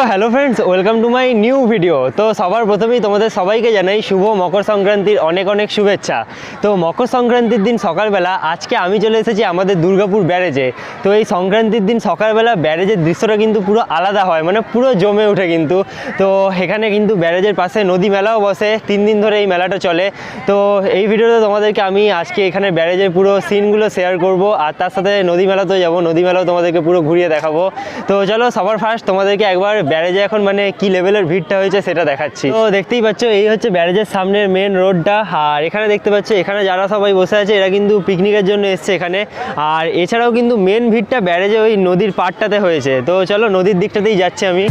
So hello friends welcome to my new video তো সবার প্রথমেই তোমাদের সবাইকে জানাই শুভ মকর সংক্রান্তির অনেক অনেক শুভেচ্ছা। তো মকর সংক্রান্তির দিন সকালবেলা, আজকে আমি চলে এসেছি আমাদের দুর্গাপুর ব্যারেজে। তো এই সংক্রান্তির দিন সকালবেলা ব্যারেজের দৃশ্যটা কিন্তু পুরো আলাদা হয় মানে পুরো জমে ওঠে কিন্তু। তো এখানে কিন্তু ব্যারেজের পাশে নদী মেলাও বসে, তিন দিন ধরে এই মেলাটা চলে। তো এই ভিডিওতে তোমাদেরকে আমি আজকে এখানে ব্যারেজের পুরো সিনগুলো শেয়ার করব, আর তার সাথে নদী মেলাতেও যাব। নদী মেলাও তোমাদেরকে পুরো ঘুরিয়ে দেখাবো। তো চলো সবার ফার্স্ট তোমাদেরকে একবার ব্যারেজে এখন মানে কি লেভেলের ভিড়টা হয়েছে সেটা দেখাচ্ছি। তো দেখতেই পাচ্ছ, এই হচ্ছে ব্যারেজের সামনের মেন রোডটা আর এখানে দেখতে পাচ্ছ, এখানে যারা সবাই বসে আছে, এরা কিন্তু পিকনিকের জন্য এসছে এখানে। আর এছাড়াও কিন্তু মেন ভিড়টা ব্যারেজে ওই নদীর পাড়টাতে হয়েছে। তো চলো নদীর দিকটাতেই যাচ্ছি আমি।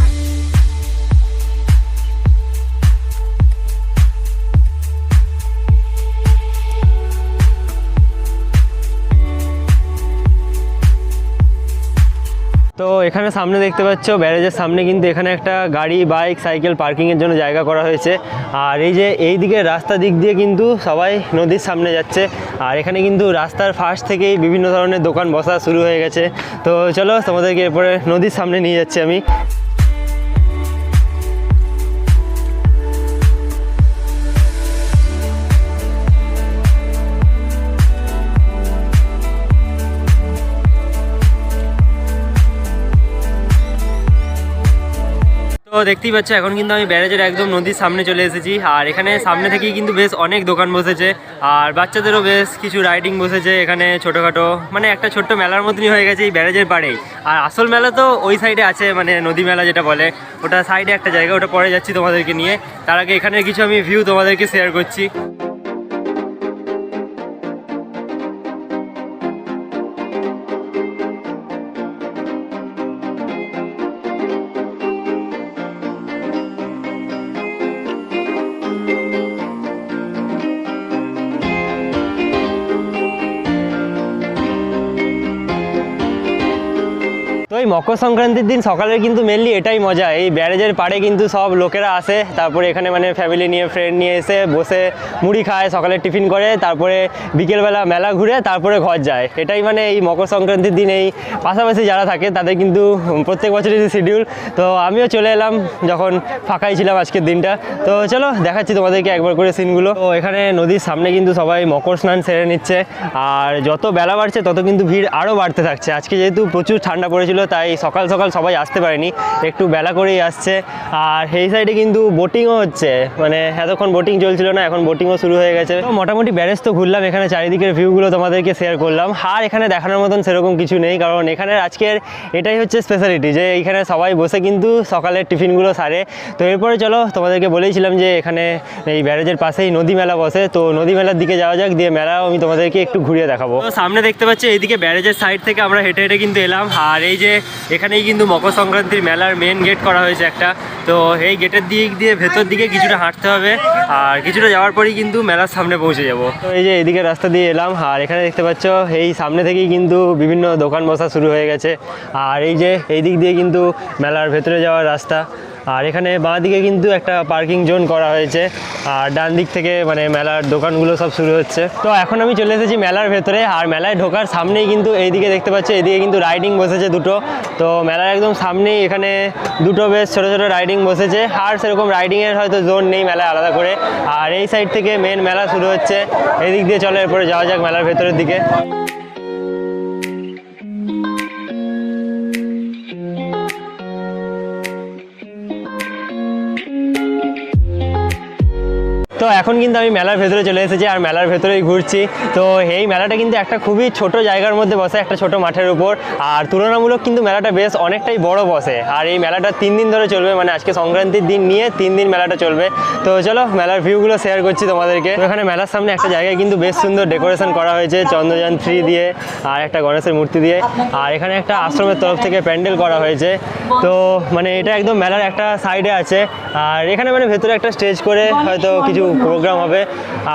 তো এখানে সামনে দেখতে পাচ্ছ, ব্যারেজের সামনে কিন্তু এখানে একটা গাড়ি, বাইক, সাইকেল পার্কিংয়ের জন্য জায়গা করা হয়েছে। আর এই যে এই দিকে রাস্তা দিক দিয়ে কিন্তু সবাই নদীর সামনে যাচ্ছে। আর এখানে কিন্তু রাস্তার ফার্স্ট থেকেই বিভিন্ন ধরনের দোকান বসা শুরু হয়ে গেছে। তো চলো তোমাদেরকে এরপরে নদীর সামনে নিয়ে যাচ্ছি আমি। তো দেখতেই পাচ্ছ, এখন কিন্তু আমি ব্যারেজের একদম নদীর সামনে চলে এসেছি। আর এখানে সামনে থেকেই কিন্তু বেশ অনেক দোকান বসেছে। আর বাচ্চাদেরও বেশ কিছু রাইডিং বসেছে এখানে ছোটোখাটো। মানে একটা ছোট্ট মেলার মতনই হয়ে গেছে এই ব্যারেজের পাড়েই। আর আসল মেলা তো ওই সাইডে আছে মানে নদী মেলা যেটা বলে। ওটা সাইডে একটা জায়গা, ওটা পরে যাচ্ছি তোমাদেরকে নিয়ে। তার আগে এখানে কিছু আমি ভিউ তোমাদেরকে শেয়ার করছি। মকর সংক্রান্তির দিন সকালে কিন্তু মেনলি এটাই মজা। এই ব্যারেজের পাড়ে কিন্তু সব লোকেরা আসে, তারপরে এখানে মানে ফ্যামিলি নিয়ে ফ্রেন্ড নিয়ে এসে বসে মুড়ি খায় সকালে টিফিন করে, তারপরে বিকেলবেলা মেলা ঘুরে, তারপরে ঘর যায়। এটাই মানে এই মকর সংক্রান্তির দিন। এই পাশাপাশি যারা থাকে, তাদের কিন্তু প্রত্যেক বছরের শিডিউল তো আমিও চলে এলাম যখন ফাঁকাই ছিলাম আজকের দিনটা। তো চলো, দেখাচ্ছি তোমাদেরকে একবার করে সিনগুলো তো এখানে নদীর সামনে কিন্তু সবাই মকর স্নান সেরে নিচ্ছে। আর যত বেলা বাড়ছে, তত কিন্তু ভিড় আরও বাড়তে থাকছে। আজকে যেহেতু প্রচুর ঠান্ডা পড়েছিল, তাই সকাল সকাল সবাই আসতে পারেনি। একটু বেলা করেই আসছে। আর এই সাইডে কিন্তু বোটিংও হচ্ছে। মানে এতক্ষণ বোটিং চলছিল না, এখন বোটিংও শুরু হয়ে গেছে। তো মোটামুটি ব্যারেজ তো ঘুরলাম। এখানে চারিদিকের ভিউগুলো তোমাদেরকে শেয়ার করলাম। আর এখানে দেখানোর মতন সেরকম কিছু নেই, কারণ এখানে আজকের এটাই হচ্ছে স্পেশালিটি যে এইখানে সবাই বসে কিন্তু সকালের টিফিনগুলো সারে। তো এরপরে চলো, তোমাদেরকে বলেইছিলাম যে এখানে এই ব্যারেজের পাশেই নদী মেলা বসে। তো নদী মেলার দিকে যাওয়া যাক, দিয়ে মেলাও আমি তোমাদেরকে একটু ঘুরিয়ে দেখাবো। সামনে দেখতে পাচ্ছি, এইদিকে ব্যারেজের সাইড থেকে আমরা হেঁটে হেঁটে কিন্তু এলাম। আর এই যে এখানেই কিন্তু মকর সংক্রান্তির মেলার মেন গেট করা হয়েছে একটা। তো এই গেটের দিক দিয়ে ভেতর দিকে কিছুটা হাঁটতে হবে, আর কিছুটা যাওয়ার পরেই কিন্তু মেলার সামনে পৌঁছে যাব। তো এই যে এদিকে রাস্তা দিয়ে এলাম, আর এখানে দেখতে পাচ্ছ, এই সামনে থেকেই কিন্তু বিভিন্ন দোকান বসা শুরু হয়ে গেছে। আর এই যে এই দিক দিয়ে কিন্তু মেলার ভেতরে যাওয়ার রাস্তা। আর এখানে বাঁ দিকে কিন্তু একটা পার্কিং জোন করা হয়েছে, আর ডান দিক থেকে মানে মেলার দোকানগুলো সব শুরু হচ্ছে। তো এখন আমি চলে এসেছি মেলার ভেতরে, আর মেলায় ঢোকার সামনেই কিন্তু এইদিকে দেখতে পাচ্ছি এইদিকে কিন্তু রাইডিং বসেছে দুটো। তো মেলার একদম সামনেই এখানে দুটো বেশ ছোটো ছোটো রাইডিং বসেছে, আর সেরকম রাইডিংয়ের হয়তো জোন নেই মেলায় আলাদা করে। আর এই সাইড থেকে মেন মেলা শুরু হচ্ছে, এদিক দিয়ে চলে এরপরে যাওয়া যাক মেলার ভেতরের দিকে। এখন কিন্তু আমি মেলার ভেতরে চলে এসেছি আর মেলার ভেতরেই ঘুরছি। তো এই মেলাটা কিন্তু একটা খুবই ছোট জায়গার মধ্যে বসে, একটা ছোট মাঠের উপর। আর তুলনামূলক কিন্তু মেলাটা বেশ অনেকটাই বড় বসে। আর এই মেলাটা তিন দিন ধরে চলবে মানে আজকে সংক্রান্তির দিন নিয়ে তিন দিন মেলাটা চলবে। তো চলো, মেলার ভিউগুলো শেয়ার করছি তোমাদেরকে। এখানে মেলার সামনে একটা জায়গায় কিন্তু বেশ সুন্দর ডেকোরেশন করা হয়েছে, চন্দ্রযান থ্রি দিয়ে আর একটা গণেশের মূর্তি দিয়ে। আর এখানে একটা আশ্রমের তরফ থেকে প্যান্ডেল করা হয়েছে। তো মানে এটা একদম মেলার একটা সাইডে আছে। আর এখানে মানে ভেতরে একটা স্টেজ করে হয়তো কিছু প্রোগ্রাম হবে।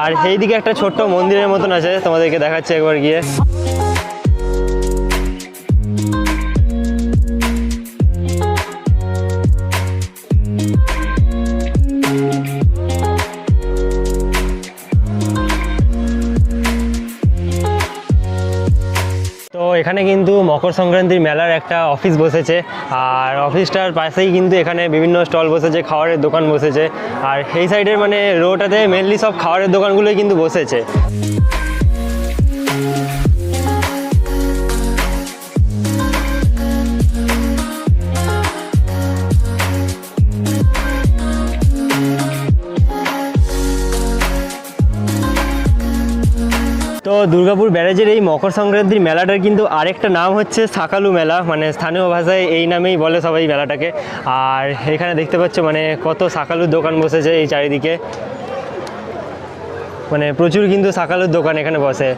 আর সেইদিকে একটা ছোট্ট মন্দিরের মতন আছে তোমাদেরকে দেখাচ্ছি একবার গিয়ে। এখানে কিন্তু মকর সংক্রান্তির মেলার একটা অফিস বসেছে। আর অফিসটার পাশেই কিন্তু এখানে বিভিন্ন স্টল বসেছে খাওয়ারের দোকান বসেছে। আর এই সাইডের মানে রোটাতে মেনলি সব খাবারের দোকানগুলোই কিন্তু বসেছে। তো দুর্গাপুর ব্যারেজের এই মকর সংক্রান্তির মেলাটার কিন্তু আরেকটা নাম হচ্ছে সাকালু মেলা মানে স্থানীয় ভাষায় এই নামেই বলে সবাই মেলাটাকে। আর এখানে দেখতে পাচ্ছ মানে কত সাকালুর দোকান বসেছে এই চারিদিকে। মানে প্রচুর কিন্তু সাকালুর দোকান এখানে বসে।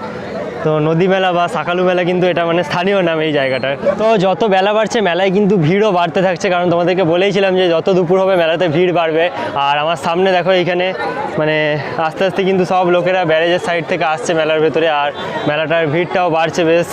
তো নদী মেলা বা সাকালু মেলা কিন্তু এটা মানে স্থানীয় নাম এই জায়গাটার। তো যত বেলা বাড়ছে, মেলায় কিন্তু ভিড়ও বাড়তে থাকছে। কারণ তোমাদেরকে বলেইছিলাম যে যত দুপুর হবে, মেলাতে ভিড় বাড়বে। আর আমার সামনে দেখো এইখানে মানে আস্তে আস্তে কিন্তু সব লোকেরা ব্যারেজের সাইড থেকে আসছে মেলার ভেতরে। আর মেলাটার ভিড়টাও বাড়ছে বেশ।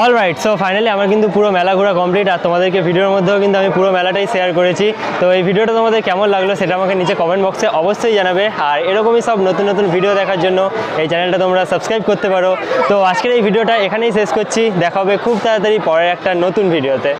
অল রাইট সো ফাইনালি আমার কিন্তু পুরো মেলা ঘোরা কমপ্লিট আর তোমাদেরকে ভিডিওর মধ্যেও কিন্তু আমি পুরো মেলাটাই শেয়ার করেছি। তো এই ভিডিওটা তোমাদের কেমন লাগল সেটা আমাকে নিচে কমেন্ট বক্সে অবশ্যই জানাবে। আর এরকমই সব নতুন নতুন ভিডিও দেখার জন্য এই চ্যানেলটা তোমরা সাবস্ক্রাইব করতে পারো। তো আজকের এই ভিডিওটা এখানেই শেষ করছি। দেখা হবে খুব তাড়াতাড়ি পরের একটা নতুন ভিডিওতে